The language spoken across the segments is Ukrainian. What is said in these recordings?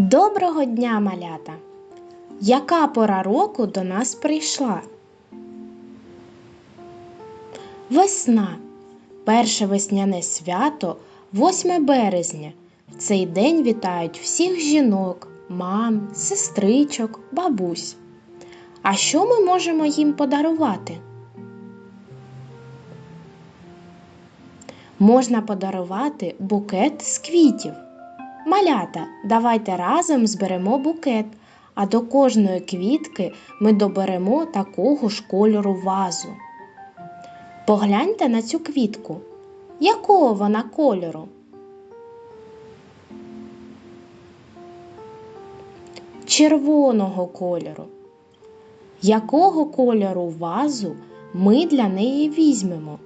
Доброго дня, малята! Яка пора року до нас прийшла? Весна. Перше весняне свято 8 березня. В цей день вітають всіх жінок, мам, сестричок, бабусь. А що ми можемо їм подарувати? Можна подарувати букет з квітів. Малята, давайте разом зберемо букет, а до кожної квітки ми доберемо такого ж кольору вазу. Погляньте на цю квітку. Якого вона кольору? Червоного кольору. Якого кольору вазу ми для неї візьмемо?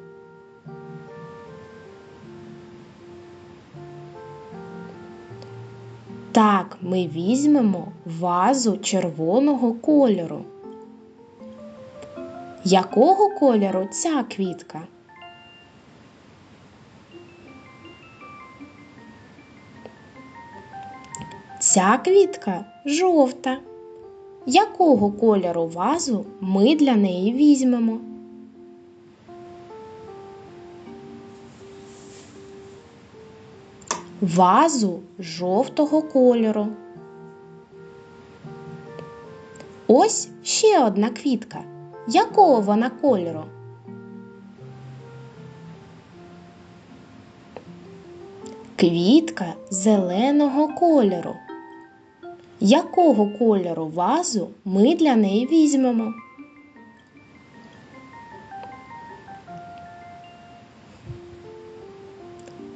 Так, ми візьмемо вазу червоного кольору. Якого кольору ця квітка? Ця квітка жовта. Якого кольору вазу ми для неї візьмемо? Вазу жовтого кольору. Ось ще одна квітка. Якого вона кольору? Квітка зеленого кольору. Якого кольору вазу ми для неї візьмемо?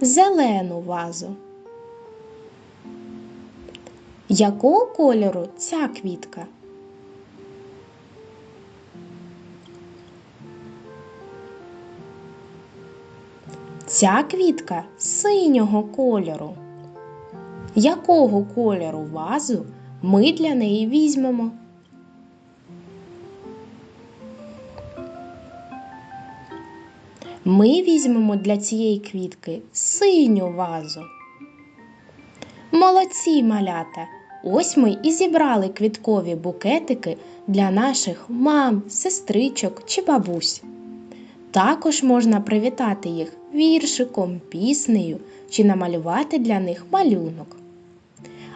Зелену вазу. Якого кольору ця квітка? Ця квітка синього кольору. Якого кольору вазу ми для неї візьмемо? Ми візьмемо для цієї квітки синю вазу. Молодці малята! Ось ми і зібрали квіткові букетики для наших мам, сестричок чи бабусь. Також можна привітати їх віршиком, піснею чи намалювати для них малюнок.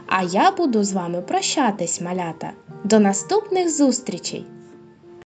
А я буду з вами прощатись, малята. До наступних зустрічей!